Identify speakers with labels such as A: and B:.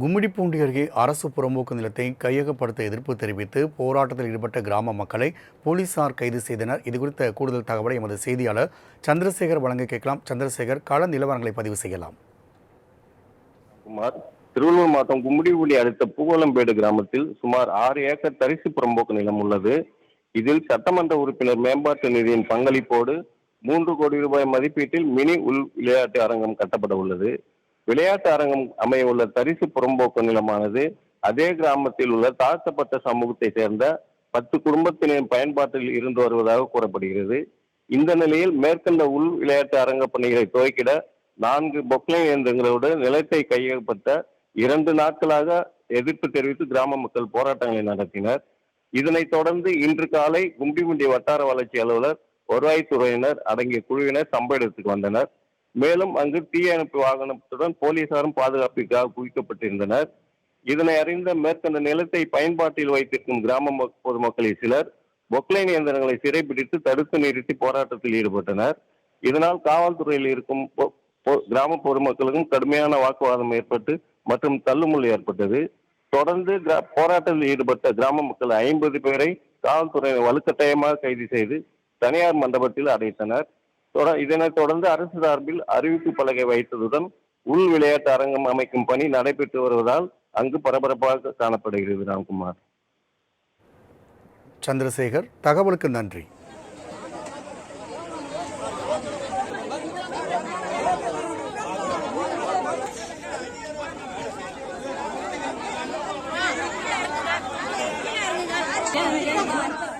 A: கும்மிடிப்பூண்டி அருகே அரசு புறம்போக்கு நிலத்தை கையகப்படுத்த எதிர்ப்பு தெரிவித்து போராட்டத்தில் ஈடுபட்ட கிராம மக்களை போலீசார் கைது செய்தனர். இதுகுறித்த கூடுதல் தகவலை எமது செய்தியாளர் சந்திரசேகர் வழங்க கேட்கலாம். சந்திரசேகர் கள நிலவரங்களை பதிவு செய்யலாம்.
B: குமார் திருவள்ளூர் மாவட்டம் கும்மிடிபுலி அடுத்த பூவலம்பேடு கிராமத்தில் சுமார் ஆறு ஏக்கர் தரிசு புறம்போக்கு நிலம் உள்ளது. இதில் சட்டமன்ற உறுப்பினர் மேம்பாட்டு நிதியின் பங்களிப்போடு மூன்று கோடி ரூபாய் மதிப்பீட்டில் மினி உள் விளையாட்டு அரங்கம் கட்டப்பட உள்ளது. விளையாட்டு அரங்கம் அமைய உள்ள தரிசு புறம்போக்கு நிலமானது அதே கிராமத்தில் உள்ள தாழ்த்தப்பட்ட சமூகத்தை சேர்ந்த பத்து குடும்பத்தினரின் பயன்பாட்டில் இருந்து வருவதாக கூறப்படுகிறது. இந்த நிலையில் மேற்கண்ட உள் விளையாட்டு அரங்க பணிகளை துவக்கிட நான்கு பொக்லைன் இயந்திரங்களோடு நிலத்தை கையகப்பட்ட இரண்டு நாட்களாக எதிர்ப்பு தெரிவித்து கிராம மக்கள் போராட்டங்களை நடத்தினர். இதனைத் தொடர்ந்து இன்று காலை கும்பிமுண்டி வட்டார வளர்ச்சி அலுவலர் வருவாய்த்துறையினர் அடங்கிய குழுவினர் சம்பளத்துக்கு வந்தனர். மேலும் அங்கு தீயணைப்பு வாகனத்துடன் போலீசாரும் பாதுகாப்பிற்காக குவிக்கப்பட்டிருந்தனர். இதனை அறிந்த மேற்கண்ட நிலத்தை பயன்பாட்டில் வைத்திருக்கும் கிராம பொதுமக்களில் சிலர் பொக்லைன் இயந்திரங்களை சிறைபிடித்து தடுத்து நிறுத்தி போராட்டத்தில் ஈடுபட்டனர். இதனால் காவல்துறையில் இருக்கும் கிராம பொதுமக்களுக்கும் கடுமையான வாக்குவாதம் ஏற்பட்டு மற்றும் தள்ளுமுள் ஏற்பட்டது. தொடர்ந்து கிரா- போராட்டத்தில் ஈடுபட்ட கிராம மக்கள் ஐம்பது பேரை காவல்துறையினர் வலுக்கட்டாயமாக கைது செய்து தனியார் மண்டபத்தில் அடைத்தனர். இதனைத் தொடர்ந்து அரசு சார்பில் அறிவிப்பு பலகை வைத்ததுடன் உள் விளையாட்டு அரங்கம் அமைக்கும் பணி நடைபெற்று வருவதால் அங்கு பரபரப்பாக காணப்படுகிறது ராம்குமார்
A: சந்திரசேகர் தகவலுக்கு நன்றி Yeah, yeah, yeah.